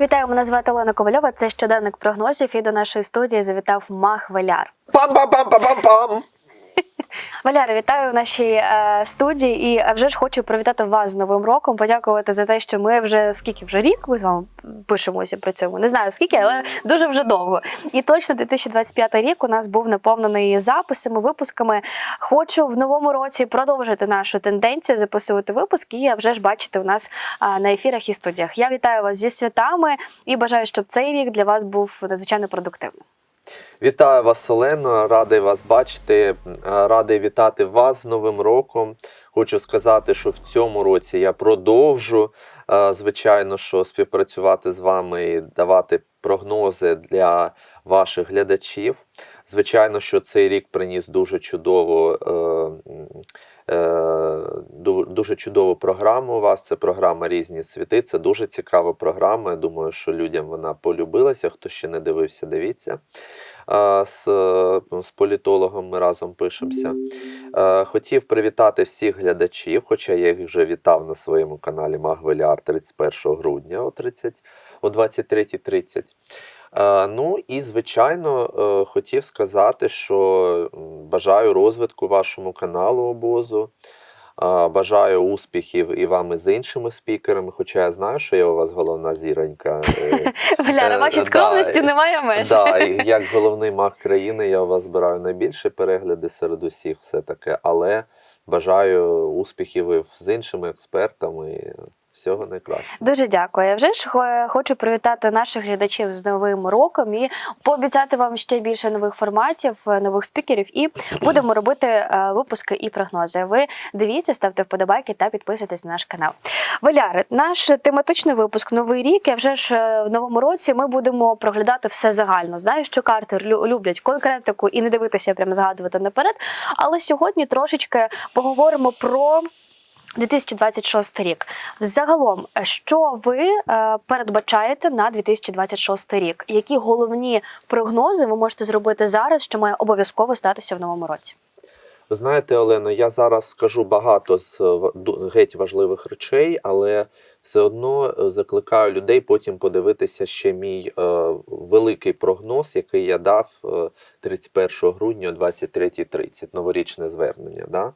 Вітаю, мене звати Олена Ковальова. Це щоденник прогнозів. І до нашої студії завітав Мах Валяр. Пам-пам-пам-пам-пам! Валяре, вітаю в нашій е, студії. І е, вже ж хочу привітати вас з Новим роком. Подякувати за те, що ми вже скільки вже рік ми з вами пишемося при цьому. Не знаю скільки, але дуже вже довго. І точно 2025 рік у нас був наповнений записами, випусками. Хочу в новому році продовжити нашу тенденцію, записувати випуски. І вже ж бачите у нас а, на ефірах і студіях. Я вітаю вас зі святами і бажаю, щоб цей рік для вас був надзвичайно продуктивним. Вітаю вас, Олено, радий вас бачити, е, радий вітати вас з Новим роком. Хочу сказати, що в цьому році я продовжу, е, звичайно, що співпрацювати з вами і давати прогнози для ваших глядачів. Звичайно, що цей рік приніс дуже чудову, е, дуже чудову програму. У вас це програма Різні світи. Це дуже цікава програма. Я думаю, що людям вона полюбилася. Хто ще не дивився, дивіться. Е, З, е, з політологом ми разом пишемося. Е, Хотів привітати всіх глядачів, хоча я їх вже вітав на своєму каналі Магвеляр 31 грудня о 30, о 23.30. Е, Ну і звичайно е, хотів сказати, що бажаю розвитку вашому каналу обозу. Е, Бажаю успіхів і вам і з іншими спікерами, хоча я знаю, що я у вас головна зіронька. Валяре, Е, вашій скромності немає меж. І як головний маг країни, я у вас збираю найбільше перегляди серед усіх, все таке. Але бажаю успіхів і з іншими експертами. Всього найкращого. Дуже дякую. Я вже ж хочу привітати наших глядачів з новим роком і пообіцяти вам ще більше нових форматів, е, нових спікерів. І будемо робити е, випуски і прогнози. Ви дивіться, ставте вподобайки та підписуйтесь на наш канал. Валяри, наш тематичний випуск Новий рік. Я вже ж е, в новому році ми будемо проглядати все загально. Знаю, що карти люблять конкретику і не дивитися прямо згадувати наперед. Але сьогодні трошечки поговоримо про. 2026 рік. Загалом, що ви е, передбачаєте на 2026 рік? Які головні прогнози ви можете зробити зараз, що має обов'язково статися в новому році? Знаєте, Олено, я зараз скажу багато з е, геть важливих речей, але все одно е, закликаю людей потім подивитися ще мій е, великий прогноз, який я дав е, 31 грудня о 23.30, новорічне звернення. Да?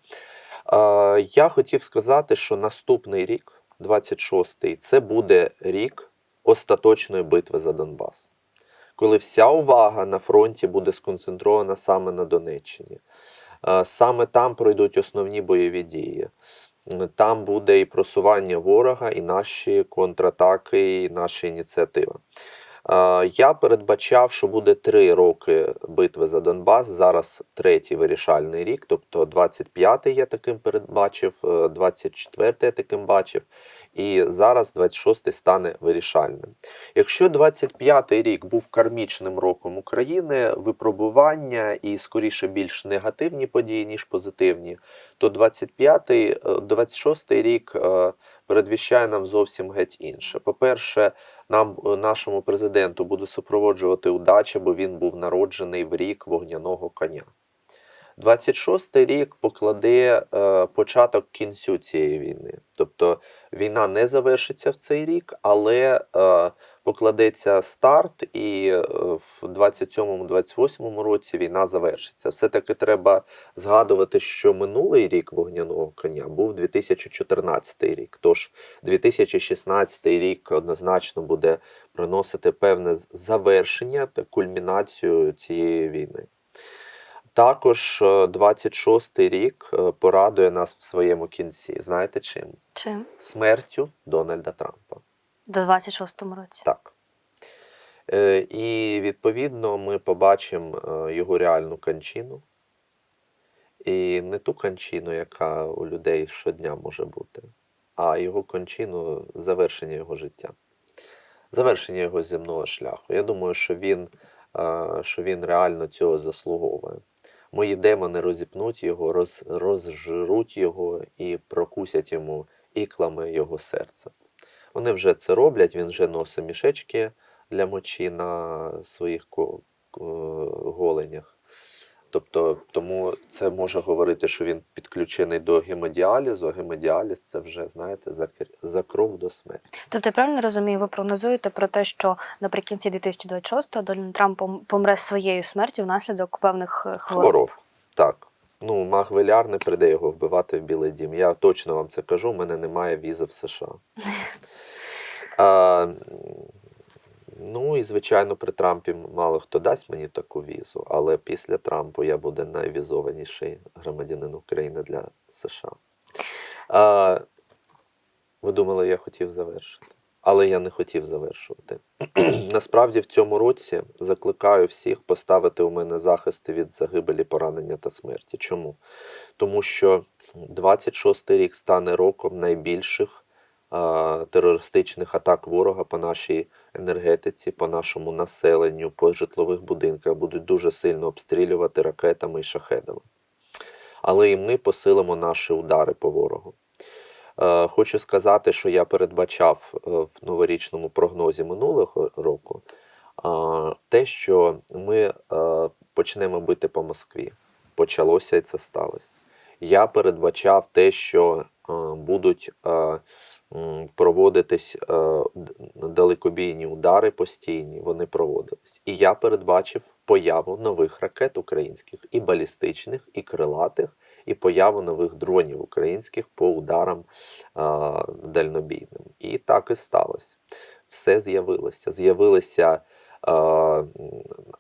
Я хотів сказати, що наступний рік, 26-й, це буде рік остаточної битви за Донбас, коли вся увага на фронті буде сконцентрована саме на Донеччині. Саме там пройдуть основні бойові дії. Там буде і просування ворога, і наші контратаки, і наші ініціативи. Е, Я передбачав, що буде три роки битви за Донбас. Зараз третій вирішальний рік, тобто 25-й я таким передбачив, е, 24-й я таким бачив, і зараз 26-й стане вирішальним. Якщо 25-й рік був кармічним роком України, випробування і скоріше більш негативні події, ніж позитивні, то 25-й, е, 26-й рік е, передвіщає нам зовсім геть інше. По-перше, нам, е, нашому президенту буде супроводжувати удача, бо він був народжений в рік вогняного коня. 26-й рік покладе е, початок кінцю цієї війни. Тобто війна не завершиться в цей рік, але е, покладеться старт, і е, в 27-28 році війна завершиться. Все-таки треба згадувати, що минулий рік вогняного коня був 2014 рік. Тож 2016 рік однозначно буде приносити певне завершення та кульмінацію цієї війни. Також е, 26-й рік е, порадує нас в своєму кінці. Знаєте чим? Чим? Смертю Дональда Трампа. До 26-му році. Так. Е, І відповідно ми побачимо е, його реальну кончину. І не ту кончину, яка у людей щодня може бути, а його кончину завершення його життя, завершення його земного шляху. Я думаю, що він, е, що він реально цього заслуговує. Мої демони розіпнуть його, роз, розжируть його і прокусять йому іклами його серця. Вони вже це роблять, він вже носить мішечки для мочі на своїх голенях. Тобто, тому це може говорити, що він підключений до гемодіалізу. Гемодіаліз це вже, знаєте, за, за крок до смерті. Тобто, я правильно розумію, ви прогнозуєте про те, що наприкінці 2026-го Дональд Трамп помре своєю смертю внаслідок певних е, хвороб. Хвороб. Так. Ну, маг Веляр не прийде його вбивати в Білий Дім. Я точно вам це кажу, у мене немає візи в США. А, ну і, звичайно, при Трампі мало хто дасть мені таку візу, але після Трампу я буду найвізованіший громадянин України для США. А, ви думали, я хотів завершити? Але я не хотів завершувати. Насправді в цьому році закликаю всіх поставити у мене захисти від загибелі, поранення та смерті. Чому? Тому що 26-й рік стане роком найбільших терористичних атак ворога по нашій енергетиці, по нашому населенню, по житлових будинках будуть дуже сильно обстрілювати ракетами і шахедами. Але і ми посилимо наші удари по ворогу. Хочу сказати, що я передбачав е, в новорічному прогнозі минулого року те, що ми е, почнемо бити по Москві. Почалося і це сталося. Я передбачав те, що е, будуть проводитись е, далекобійні удари постійні, вони проводились. І я передбачив появу нових ракет українських, і балістичних, і крилатих, і появу нових дронів українських по ударам а, дальнобійним. І так і сталося. Все з'явилося. З'явилися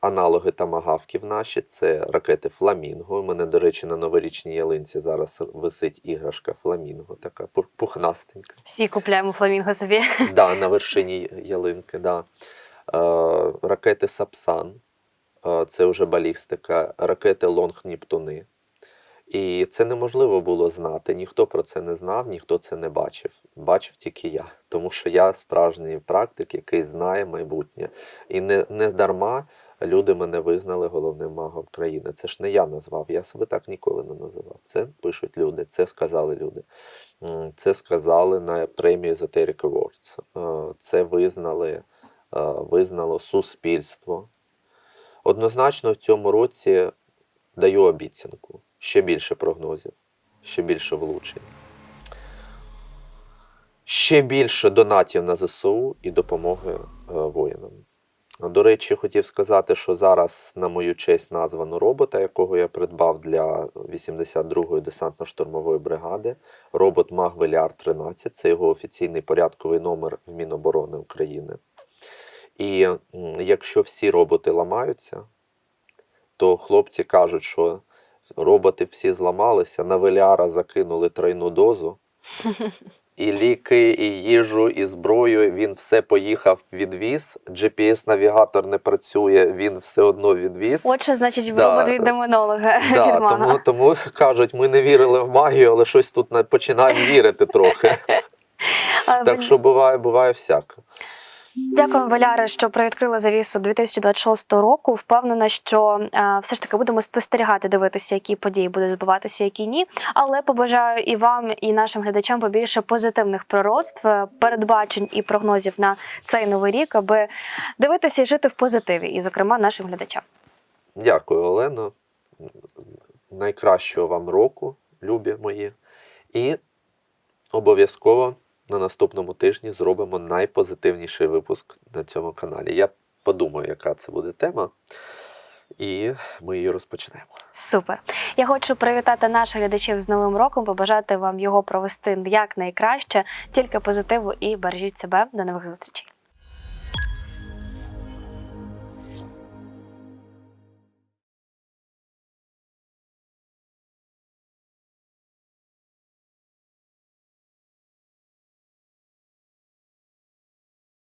аналоги тамагавків наші, це ракети Фламінго. У мене, до речі, на новорічній ялинці зараз висить іграшка Фламінго, така пухнастенька. Всі купляємо фламінго собі. Да, на вершині ялинки, да. Ракети Сапсан, це вже балістика, ракети Лонг Нептуни. І це неможливо було знати. Ніхто про це не знав, ніхто це не бачив. Бачив тільки я. Тому що я справжній практик, який знає майбутнє. І не, не дарма люди мене визнали головним магом країни. Це ж не я назвав, я себе так ніколи не називав. Це пишуть люди, це сказали люди. Це сказали на премії Esoteric Awards. Е, Це визнали, е, визнало суспільство. Однозначно в цьому році даю обіцянку. Ще більше прогнозів, ще більше влучень. Ще більше донатів на ЗСУ і допомоги е, воїнам. До речі, хотів сказати, що зараз на мою честь названо робота, якого я придбав для 82-ї десантно-штурмової бригади. Робот Магвеляр 13. Це його офіційний порядковий номер в Міноборони України. І якщо всі роботи ламаються, то хлопці кажуть, що роботи всі зламалися, на Веляра закинули тройну дозу. І ліки, і їжу, і зброю. Він все поїхав, відвіз. GPS-навігатор не працює, він все одно відвіз. Отже, значить, Да. від демонолога від Да, мага. тому, тому кажуть, ми не вірили в магію, але щось тут на- починаємо вірити трохи. Так що буває, буває всяке. Дякую, Валяре, що привідкрили завісу 2026 року. Впевнена, що е, все ж таки будемо спостерігати, дивитися, які події будуть відбуватися, які ні. Але побажаю і вам, і нашим глядачам побільше позитивних пророцтв, е, передбачень і прогнозів на цей новий рік, аби дивитися і жити в позитиві, і, зокрема, нашим глядачам. Дякую, Олено. Найкращого вам року, любі мої. І обов'язково на наступному тижні зробимо найпозитивніший випуск на цьому каналі. Я подумаю, яка це буде тема, і ми її розпочнемо. Супер. Я хочу привітати наших глядачів з Новим роком, побажати вам його провести як найкраще, тільки позитиву і бережіть себе. До нових зустрічей.